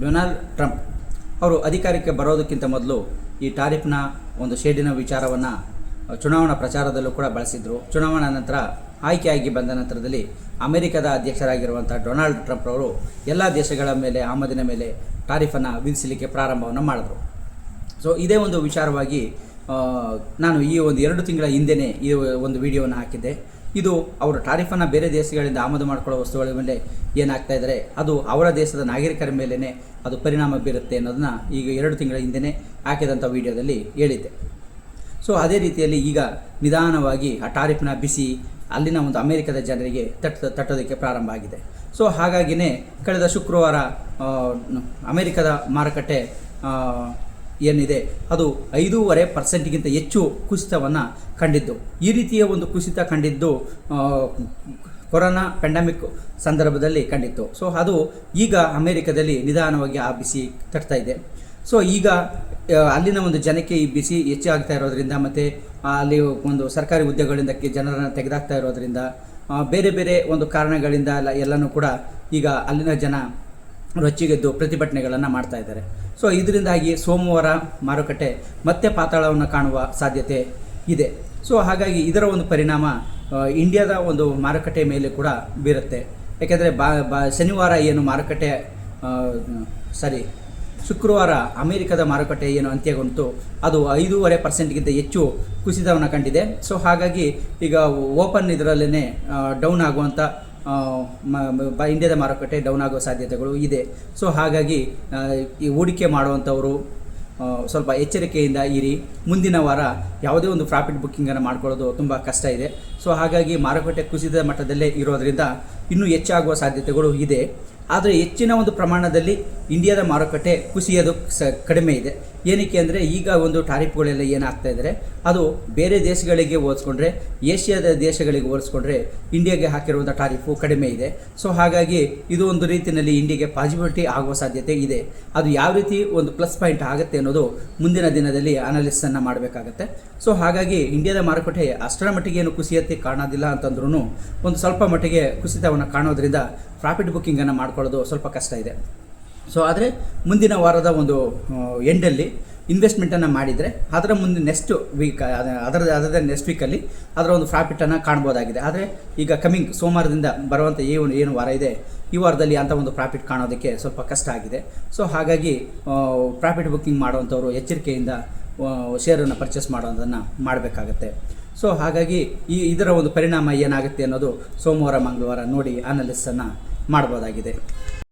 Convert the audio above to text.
Donald Trump ಅವರು ಅಧಿಕಾರಕ್ಕೆ ಬರೋದಕ್ಕಿಂತ ಮೊದಲು ಈ ಟಾರಿಫ್ನ ಒಂದು ಶೇಡಿನ ವಿಚಾರವನ್ನು ಚುನಾವಣಾ ಪ್ರಚಾರದಲ್ಲೂ ಕೂಡ ಬಳಸಿದ್ರು. ಚುನಾವಣಾ ನಂತರ ಆಯ್ಕೆಯಾಗಿ ಬಂದ ನಂತರದಲ್ಲಿ ಅಮೆರಿಕದ ಅಧ್ಯಕ್ಷರಾಗಿರುವಂಥ ಡೊನಾಲ್ಡ್ ಟ್ರಂಪ್ ಅವರು ಎಲ್ಲ ದೇಶಗಳ ಮೇಲೆ, ಆಮದಿನ ಮೇಲೆ ಟಾರಿಫನ್ನು ವಿಧಿಸಲಿಕ್ಕೆ ಪ್ರಾರಂಭವನ್ನು ಮಾಡಿದ್ರು. ಸೊ ಇದೇ ಒಂದು ವಿಚಾರವಾಗಿ ನಾನು ಈ ಒಂದು ಎರಡು ತಿಂಗಳ ಹಿಂದೆಯೇ ಈ ಒಂದು ವಿಡಿಯೋವನ್ನು ಹಾಕಿದ್ದೆ. ಇದು ಅವರು ಟಾರಿಫನ್ನು ಬೇರೆ ದೇಶಗಳಿಂದ ಆಮದು ಮಾಡಿಕೊಳ್ಳೋ ವಸ್ತುಗಳ ಮೇಲೆ ಏನಾಗ್ತಾ ಇದ್ದಾರೆ, ಅದು ಅವರ ದೇಶದ ನಾಗರಿಕರ ಮೇಲೇ ಅದು ಪರಿಣಾಮ ಬೀರುತ್ತೆ ಅನ್ನೋದನ್ನ ಈಗ ಎರಡು ತಿಂಗಳ ಹಿಂದೆಯೇ ಹಾಕಿದಂಥ ವಿಡಿಯೋದಲ್ಲಿ ಹೇಳಿದ್ದೆ. ಸೊ ಅದೇ ರೀತಿಯಲ್ಲಿ ಈಗ ನಿಧಾನವಾಗಿ ಆ ಟಾರಿಫ್ನ ಬಿಸಿ ಅಲ್ಲಿನ ಒಂದು ಅಮೆರಿಕದ ಜನರಿಗೆ ತಟ್ಟ ತಟ್ಟೋದಕ್ಕೆ ಪ್ರಾರಂಭ ಆಗಿದೆ. ಸೊ ಹಾಗಾಗಿಯೇ ಕಳೆದ ಶುಕ್ರವಾರ ಅಮೆರಿಕದ ಮಾರುಕಟ್ಟೆ ಏನಿದೆ? ಅದು ಐದೂವರೆ ಪರ್ಸೆಂಟ್ಗಿಂತ ಹೆಚ್ಚು ಕುಸಿತವನ್ನು ಕಂಡಿದ್ದು. ಈ ರೀತಿಯ ಒಂದು ಕುಸಿತ ಕಂಡಿದ್ದು ಕೊರೋನಾ ಪೆಂಡಮಿಕ್ ಸಂದರ್ಭದಲ್ಲಿ ಕಂಡಿತ್ತು. ಸೊ ಅದು ಈಗ ಅಮೇರಿಕದಲ್ಲಿ ನಿಧಾನವಾಗಿ ಆ ಬಿಸಿ ತಟ್ತಾ ಇದೆ. ಸೊ ಈಗ ಅಲ್ಲಿನ ಒಂದು ಜನಕ್ಕೆ ಈ ಬಿಸಿ ಹೆಚ್ಚಾಗ್ತಾ ಇರೋದ್ರಿಂದ ಮತ್ತು ಅಲ್ಲಿ ಒಂದು ಸರ್ಕಾರಿ ಹುದ್ದೆಗಳಿಂದ ಜನರನ್ನು ತೆಗೆದಾಕ್ತಾ ಇರೋದ್ರಿಂದ ಬೇರೆ ಬೇರೆ ಒಂದು ಕಾರಣಗಳಿಂದ ಎಲ್ಲ, ಎಲ್ಲನೂ ಕೂಡ ಈಗ ಅಲ್ಲಿನ ಜನ ರೊಚ್ಚಿಗೆದ್ದು ಪ್ರತಿಭಟನೆಗಳನ್ನು ಮಾಡ್ತಾ ಇದ್ದಾರೆ. ಸೊ ಇದರಿಂದಾಗಿ ಸೋಮವಾರ ಮಾರುಕಟ್ಟೆ ಮತ್ತೆ ಪಾತಾಳವನ್ನು ಕಾಣುವ ಸಾಧ್ಯತೆ ಇದೆ. ಸೊ ಹಾಗಾಗಿ ಇದರ ಒಂದು ಪರಿಣಾಮ ಇಂಡಿಯಾದ ಒಂದು ಮಾರುಕಟ್ಟೆ ಮೇಲೆ ಕೂಡ ಬೀರುತ್ತೆ. ಯಾಕೆಂದರೆ ಬಾ ಬಾ, ಶನಿವಾರ ಏನು ಮಾರುಕಟ್ಟೆ ಸಾರಿ, ಶುಕ್ರವಾರ ಅಮೆರಿಕದ ಮಾರುಕಟ್ಟೆ ಏನು ಅಂತ್ಯಗೊಂಡು ಅದು ಐದೂವರೆ ಪರ್ಸೆಂಟ್ಗಿಂತ ಹೆಚ್ಚು ಕುಸಿತವನ್ನು ಕಂಡಿದೆ. ಸೊ ಹಾಗಾಗಿ ಈಗ ಓಪನ್ ಇದರಲ್ಲೇ ಡೌನ್ ಆಗುವಂಥ ಮ- ಇಂಡಿಯಾದ ಮಾರುಕಟ್ಟೆ ಡೌನ್ ಆಗುವ ಸಾಧ್ಯತೆಗಳು ಇದೆ. ಸೊ ಹಾಗಾಗಿ ಈ ಹೂಡಿಕೆ ಮಾಡುವಂಥವರು ಸ್ವಲ್ಪ ಎಚ್ಚರಿಕೆಯಿಂದ ಇರಿ. ಮುಂದಿನ ವಾರ ಯಾವುದೇ ಒಂದು ಪ್ರಾಫಿಟ್ ಬುಕ್ಕಿಂಗನ್ನು ಮಾಡ್ಕೊಳ್ಳೋದು ತುಂಬ ಕಷ್ಟ ಇದೆ. ಸೊ ಹಾಗಾಗಿ ಮಾರುಕಟ್ಟೆ ಕುಸಿದ ಮಟ್ಟದಲ್ಲೇ ಇರೋದರಿಂದ ಇನ್ನೂ ಹೆಚ್ಚಾಗುವ ಸಾಧ್ಯತೆಗಳು ಇದೆ. ಆದರೆ ಹೆಚ್ಚಿನ ಒಂದು ಪ್ರಮಾಣದಲ್ಲಿ ಇಂಡಿಯಾದ ಮಾರುಕಟ್ಟೆ ಕುಸಿಯೋದು ಸ ಕಡಿಮೆ ಇದೆ. ಏನಕ್ಕೆ ಅಂದರೆ ಈಗ ಒಂದು ಟಾರಿಫ್ಗಳೆಲ್ಲ ಏನಾಗ್ತಾ ಇದ್ದಾರೆ ಅದು ಬೇರೆ ದೇಶಗಳಿಗೆ ಹೋಲಿಸ್ಕೊಂಡ್ರೆ, ಏಷ್ಯಾದ ದೇಶಗಳಿಗೆ ಹೋಲಿಸ್ಕೊಂಡ್ರೆ ಇಂಡಿಯಾಗೆ ಹಾಕಿರುವಂಥ ಟಾರಿಫು ಕಡಿಮೆ ಇದೆ. ಸೊ ಹಾಗಾಗಿ ಇದು ಒಂದು ರೀತಿಯಲ್ಲಿ ಇಂಡಿಯಾಗೆ ಪಾಸಿಬಿಲಿಟಿ ಆಗುವ ಸಾಧ್ಯತೆ ಇದೆ. ಅದು ಯಾವ ರೀತಿ ಒಂದು ಪ್ಲಸ್ ಪಾಯಿಂಟ್ ಆಗುತ್ತೆ ಅನ್ನೋದು ಮುಂದಿನ ದಿನದಲ್ಲಿ ಅನಾಲಿಸನ್ನು ಮಾಡಬೇಕಾಗತ್ತೆ. ಸೊ ಹಾಗಾಗಿ ಇಂಡಿಯಾದ ಮಾರುಕಟ್ಟೆ ಅಷ್ಟರ ಮಟ್ಟಿಗೆ ಏನು ಕುಸಿಯತ್ತೆ ಕಾಣೋದಿಲ್ಲ ಅಂತಂದ್ರೂ ಒಂದು ಸ್ವಲ್ಪ ಮಟ್ಟಿಗೆ ಕುಸಿತವನ್ನು ಕಾಣೋದ್ರಿಂದ ಪ್ರಾಫಿಟ್ ಬುಕ್ಕಿಂಗನ್ನು ಮಾಡ್ಕೊಳ್ಳೋದು ಸ್ವಲ್ಪ ಕಷ್ಟ ಇದೆ. ಸೊ ಆದರೆ ಮುಂದಿನ ವಾರದ ಒಂದು ಎಂಡಲ್ಲಿ ಇನ್ವೆಸ್ಟ್ಮೆಂಟನ್ನು ಮಾಡಿದರೆ ಅದರ ಮುಂದೆ ನೆಕ್ಸ್ಟ್ ವೀಕ್ ಅದರ ಅದರ ನೆಕ್ಸ್ಟ್ ವೀಕಲ್ಲಿ ಅದರ ಒಂದು ಪ್ರಾಫಿಟನ್ನು ಕಾಣ್ಬೋದಾಗಿದೆ. ಆದರೆ ಈಗ ಕಮಿಂಗ್ ಸೋಮವಾರದಿಂದ ಬರುವಂಥ ಒಂದು, ಏನು ವಾರ ಇದೆ, ಈ ವಾರದಲ್ಲಿ ಅಂಥ ಒಂದು ಪ್ರಾಫಿಟ್ ಕಾಣೋದಕ್ಕೆ ಸ್ವಲ್ಪ ಕಷ್ಟ ಆಗಿದೆ. ಸೊ ಹಾಗಾಗಿ ಪ್ರಾಫಿಟ್ ಬುಕ್ಕಿಂಗ್ ಮಾಡುವಂಥವ್ರು ಎಚ್ಚರಿಕೆಯಿಂದ ಷೇರನ್ನು ಪರ್ಚೇಸ್ ಮಾಡೋದನ್ನು ಮಾಡಬೇಕಾಗತ್ತೆ. ಸೊ ಹಾಗಾಗಿ ಈ, ಇದರ ಒಂದು ಪರಿಣಾಮ ಏನಾಗುತ್ತೆ ಅನ್ನೋದು ಸೋಮವಾರ, ಮಂಗಳವಾರ ನೋಡಿ ಅನಾಲಿಸನ್ನು ಮಾಡ್ಬೋದಾಗಿದೆ.